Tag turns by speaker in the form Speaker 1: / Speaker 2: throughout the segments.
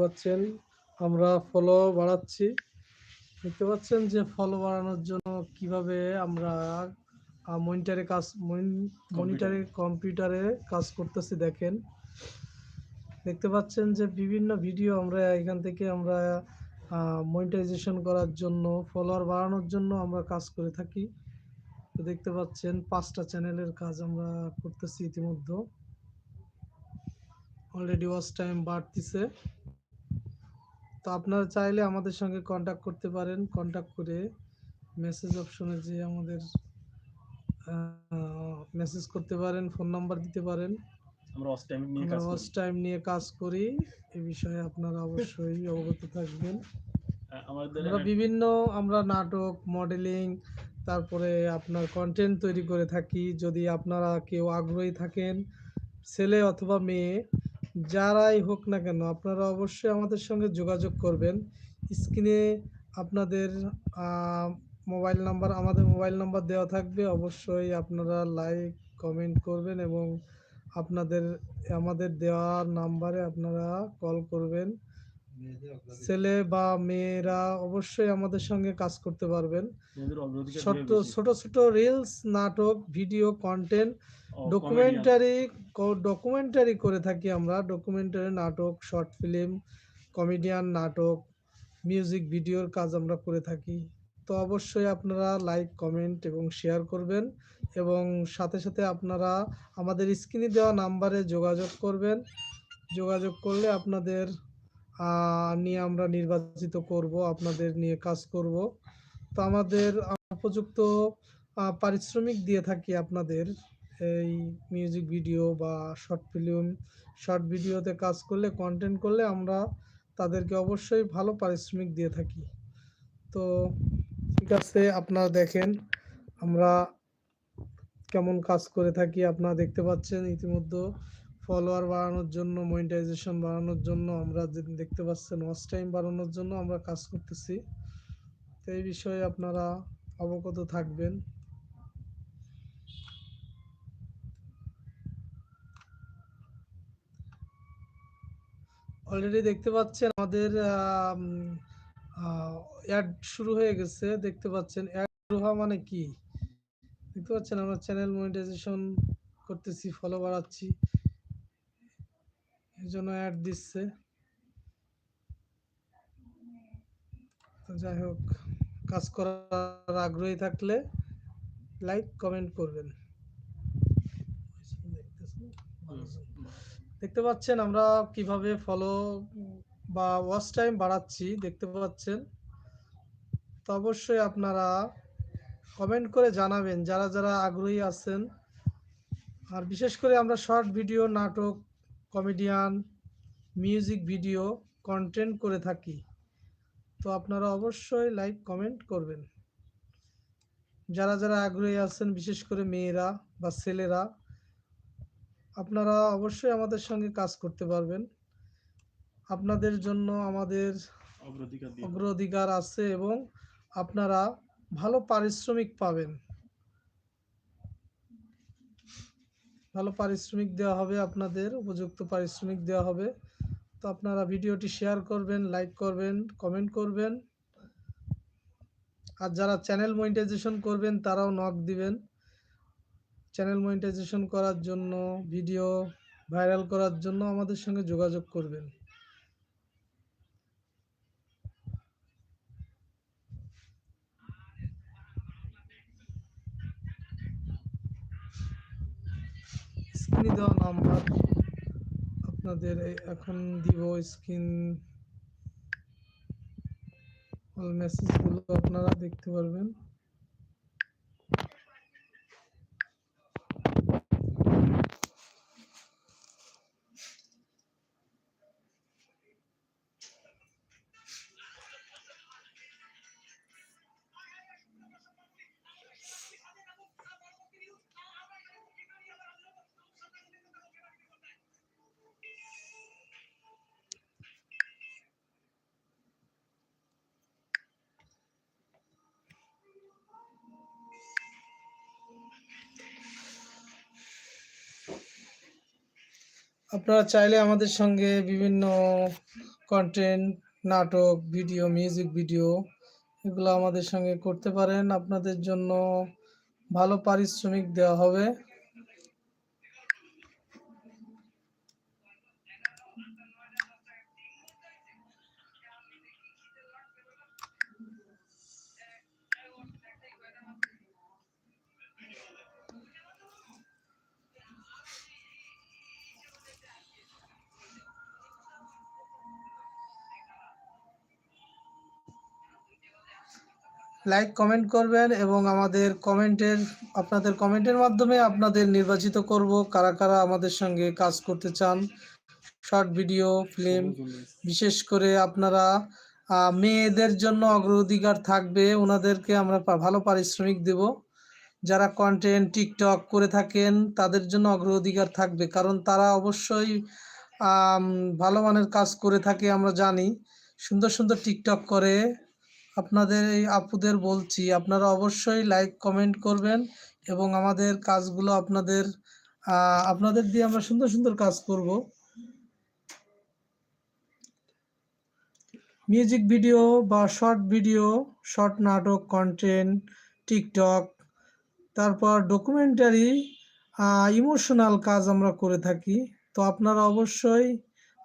Speaker 1: পাচ্ছেন আমরা ফলো বাড়াচ্ছি। দেখতে পাচ্ছেন যে ফলো বাড়ানোর জন্য কীভাবে আমরা মনিটারে কাজ মনিটারে কম্পিউটারে কাজ করতেছি দেখেন। দেখতে পাচ্ছেন যে বিভিন্ন ভিডিও আমরা এখান থেকে আমরা মনিটাইজেশন করার জন্য ফলোয়ার বাড়ানোর জন্য আমরা কাজ করে থাকি। তো দেখতে পাচ্ছেন পাঁচটা চ্যানেলের কাজ আমরা করতেছি ইতিমধ্যে। অলরেডি ওয়াচ টাইম বাড়তিছে। তো আপনারা চাইলে আমাদের সঙ্গে কন্ট্যাক্ট করতে পারেন। কন্ট্যাক্ট করে মেসেজ অপশনে যে আমাদের মেসেজ করতে পারেন ফোন নাম্বার দিতে পারেন।
Speaker 2: আমরা ওয়াচ টাইম নিয়ে কাজ করি।
Speaker 1: টাইম নিয়ে কাজ করি। এই বিষয়ে আপনারা অবশ্যই অবগত থাকবেন।
Speaker 2: আমাদের
Speaker 1: আমরা বিভিন্ন আমরা নাটক মডেলিং তারপরে আপনার কন্টেন্ট তৈরি করে থাকি। যদি আপনারা কেউ আগ্রহী থাকেন ছেলে অথবা মেয়ে যারাই হোক না কেন, আপনারা অবশ্যই আমাদের সঙ্গে যোগাযোগ করবেন। স্ক্রিনে আপনাদের মোবাইল নাম্বার, আমাদের মোবাইল নাম্বার দেওয়া থাকবে। অবশ্যই আপনারা লাইক, কমেন্ট করবেন এবং আপনাদের, আমাদের দেওয়া নাম্বারে আপনারা কল করবেন। ছেলে বা মেয়েরা অবশ্যই আমাদের সঙ্গে কাজ করতে পারবেন। ছোট ছোট ছোট রিলস নাটক ভিডিও কন্টেন্ট। ডকুমেন্টারি ডকুমেন্টারি করে থাকি আমরা। ডকুমেন্টারি নাটক শর্ট ফিল্ম কমেডিয়ান নাটক মিউজিক ভিডিওর কাজ আমরা করে থাকি। তো অবশ্যই আপনারা লাইক কমেন্ট এবং শেয়ার করবেন এবং সাথে সাথে আপনারা আমাদের স্ক্রিনে দেওয়া নাম্বারে যোগাযোগ করবেন। যোগাযোগ করলে আপনাদের নিয়ে আমরা নির্বাচিত করব, আপনাদের নিয়ে কাজ করব। তো আমাদের উপযুক্ত পারিশ্রমিক দিয়ে থাকি আপনাদের। এই মিউজিক ভিডিও বা শর্ট ফিল্ম শর্ট ভিডিওতে কাজ করলে কন্টেন্ট করলে আমরা তাদেরকে অবশ্যই ভালো পারিশ্রমিক দিয়ে থাকি। তো ঠিক আছে, আপনারা দেখেন, আমরা কেমন কাজ করে থাকি, আপনারা দেখতে পাচ্ছেন ইতিমধ্যে। ফলোয়ার বাড়ানোর জন্য মনিটাইজেশন বাড়ানোর জন্য, আমরা দেখতে পাচ্ছেন ওয়াচ টাইম বাড়ানোর জন্য আমরা কাজ করতেছি। তো এই বিষয়ে আপনারা অবগত থাকবেন। অলরেডি দেখতে পাচ্ছেন আমাদের অ্যাড শুরু হয়ে গেছে। দেখতে পাচ্ছেন অ্যাড শুরু হওয়া মানে কি? দেখতে পাচ্ছেন আমরা চ্যানেল মনিটাইজেশন করতেছি ফলো বাড়াচ্ছি। জন্য অ্যাড দিচ্ছে। যাই হোক, কাজ করার আগ্রহী থাকলে লাইক কমেন্ট করবেন। দেখতে পাচ্ছেন আমরা কীভাবে ফলো বা ওয়াচ টাইম বাড়াচ্ছি, দেখতে পাচ্ছেন। তো অবশ্যই আপনারা কমেন্ট করে জানাবেন, যারা যারা আগ্রহী আছেন। আর বিশেষ করে আমরা শর্ট ভিডিও নাটক কমেডিয়ান মিউজিক ভিডিও কন্টেন্ট করে থাকি। তো আপনারা অবশ্যই লাইক কমেন্ট করবেন। যারা যারা আগ্রহী আছেন বিশেষ করে মেয়েরা বা ছেলেরা আপনারা অবশ্যই আমাদের সঙ্গে কাজ করতে পারবেন। আপনাদের জন্য আমাদের
Speaker 2: অগ্রাধিকার
Speaker 1: অগ্রাধিকার আছে এবং আপনারা ভালো পারিশ্রমিক পাবেন। ভালো পারিশ্রমিক দেওয়া হবে আপনাদের, উপযুক্ত পারিশ্রমিক দেওয়া হবে। তো আপনারা ভিডিওটি শেয়ার করবেন লাইক করবেন কমেন্ট করবেন। আর যারা চ্যানেল মনিটাইজেশন করবেন, তারাও নক দিবেন। চ্যানেল মনিটাইজেশন করার জন্য ভিডিও ভাইরাল করার জন্য আমাদের সঙ্গে যোগাযোগ করবেন। স্ক্রিনে দেওয়া নাম্বার আপনাদের এখন দিব স্ক্রিন মেসেজগুলো আপনারা দেখতে পারবেন। আপনারা চাইলে আমাদের সঙ্গে বিভিন্ন কন্টেন্ট নাটক ভিডিও মিউজিক ভিডিও এগুলো আমাদের সঙ্গে করতে পারেন। আপনাদের জন্য ভালো পারিশ্রমিক দেওয়া হবে। লাইক কমেন্ট করবেন এবং আমাদের কমেন্টের, আপনাদের কমেন্টের মাধ্যমে আপনাদের নির্বাচিত করব কারা কারা আমাদের সঙ্গে কাজ করতে চান। শর্ট ভিডিও ফিল্ম বিশেষ করে আপনারা মেয়েদের জন্য অগ্রাধিকার থাকবে, ওনাদেরকে আমরা ভালো পারিশ্রমিক দেব। যারা কন্টেন্ট টিকটক করে থাকেন, তাদের জন্য অগ্রাধিকার থাকবে, কারণ তারা অবশ্যই ভালো মানের কাজ করে থাকে, আমরা জানি। সুন্দর সুন্দর টিকটক করে আপনাদের এই আপুদের বলছি, আপনারা অবশ্যই লাইক কমেন্ট করবেন এবং আমাদের কাজগুলো আপনাদের আপনাদের দিয়ে আমরা সুন্দর সুন্দর কাজ করব। মিউজিক ভিডিও বা শর্ট ভিডিও শর্ট নাটক কন্টেন্ট টিকটক তারপর ডকুমেন্টারি ইমোশনাল কাজ আমরা করে থাকি। তো আপনারা অবশ্যই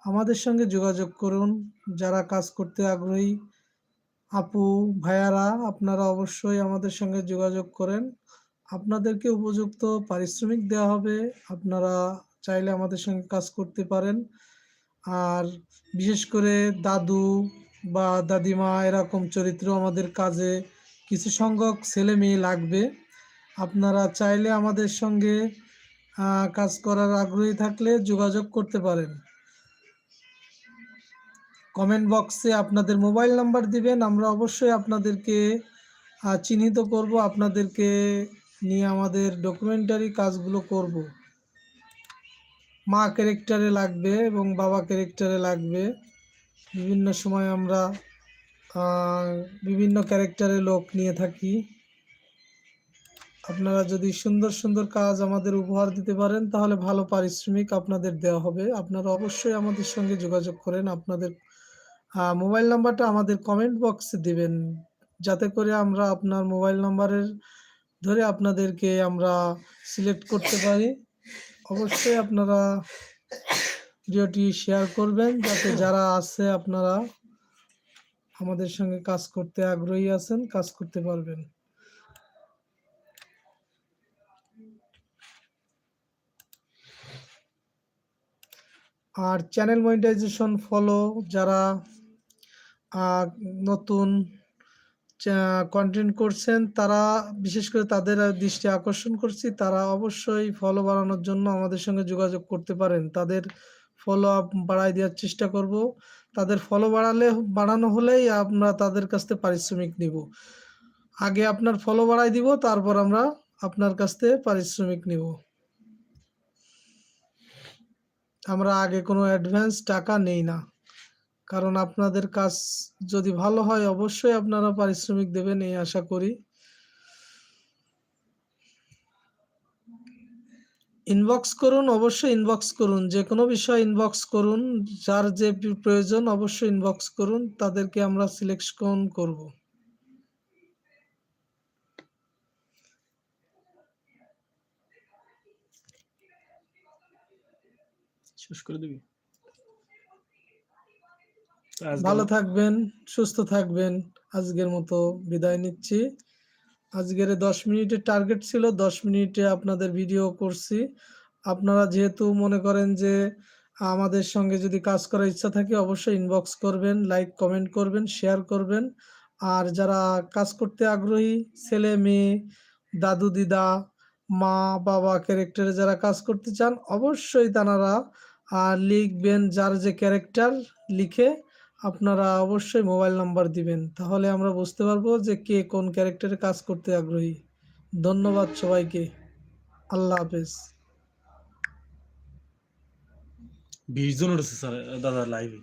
Speaker 1: আমাদের সঙ্গে যোগাযোগ করুন, যারা কাজ করতে আগ্রহী। আপু, ভাইয়ারা, আপনারা অবশ্যই আমাদের সঙ্গে যোগাযোগ করেন। আপনাদেরকে উপযুক্ত পারিশ্রমিক দেওয়া হবে। আপনারা চাইলে আমাদের সঙ্গে কাজ করতে পারেন। আর বিশেষ করে দাদু বা দাদিমা, এরকম চরিত্র আমাদের কাজে কিছু সংখ্যক ছেলে মেয়ে লাগবে। আপনারা চাইলে আমাদের সঙ্গে কাজ করার আগ্রহী থাকলে যোগাযোগ করতে পারেন। কমেন্ট বক্সে আপনাদের মোবাইল নাম্বার দিবেন, আমরা অবশ্যই আপনাদেরকে চিহ্নিত করব, আপনাদেরকে নিয়ে আমাদের ডকুমেন্টারি কাজগুলো করব। মা ক্যারেক্টারে লাগবে এবং বাবা ক্যারেক্টারে লাগবে। বিভিন্ন সময় আমরা বিভিন্ন ক্যারেক্টারে লোক নিয়ে থাকি। আপনারা যদি সুন্দর সুন্দর কাজ আমাদের উপহার দিতে পারেন, তাহলে ভালো পারিশ্রমিক আপনাদের দেওয়া হবে। আপনারা অবশ্যই আমাদের সঙ্গে যোগাযোগ করেন, আপনাদের মোবাইল নাম্বারটা আমাদের কমেন্ট বক্সে দিবেন। যাতে করে আমরা আপনার মোবাইল নাম্বারের ধরে আপনাদেরকে আমরা সিলেক্ট করতে পারি। অবশ্যই আপনারা ভিডিওটি শেয়ার করবেন, যাতে যারা আছে আপনারা আমাদের সঙ্গে কাজ করতে আগ্রহী আছেন, কাজ করতে পারবেন। আর চ্যানেল মনিটাইজেশন ফলো যারা নতুন কন্টেন্ট করছেন, তারা বিশেষ করে তাদের দৃষ্টি আকর্ষণ করছি, তারা অবশ্যই ফলো বাড়ানোর জন্য আমাদের সঙ্গে যোগাযোগ করতে পারেন। তাদের ফলো আপ বাড়াই দেওয়ার চেষ্টা করব। তাদের ফলো বাড়ালে, বাড়ানো হলেই আমরা তাদের কাছ থেকে পারিশ্রমিক নিব। আগে আপনার ফলো বাড়াই দিব, তারপর আমরা আপনার কাছ থেকে পারিশ্রমিক নিব। আমরা আগে কোনো অ্যাডভান্স টাকা নেই না। কারণ আপনাদের কাজ যদি ভালো হয়, অবশ্যই আপনারা পারিশ্রমিক দেবেন, এই আশা করি। ইনবক্স করুন, অবশ্যই ইনবক্স করুন। যে কোনো বিষয় ইনবক্স করুন, যার যে প্রয়োজন, অবশ্যই ইনবক্স করুন। তাদেরকে আমরা সিলেকশন করব।
Speaker 2: শেষ করে দিবি?
Speaker 1: ভালো থাকবেন সুস্থ থাকবেন। আজকের মতো বিদায় নিচ্ছি। আজকের দশ মিনিটের টার্গেট ছিল দশ মিনিটে আপনাদের ভিডিও করছি। আপনারা যেহেতু মনে করেন যে আমাদের সঙ্গে যদি কাজ করার ইচ্ছা থাকে অবশ্যই ইনবক্স করবেন লাইক কমেন্ট করবেন শেয়ার করবেন। আর যারা কাজ করতে আগ্রহী ছেলে মেয়ে দাদু দিদা মা বাবা ক্যারেক্টারে যারা কাজ করতে চান অবশ্যই তারা আর লিখবেন যার যে ক্যারেক্টার লিখে আপনারা অবশ্যই মোবাইল নাম্বার দিবেন, তাহলে আমরা বুঝতে পারব যে কে কোন ক্যারেক্টারে কাজ করতে আগ্রহী। ধন্যবাদ সবাইকে। আল্লাহ হাফেজ।
Speaker 2: বিশ জন স্যার, দাদা লাইভে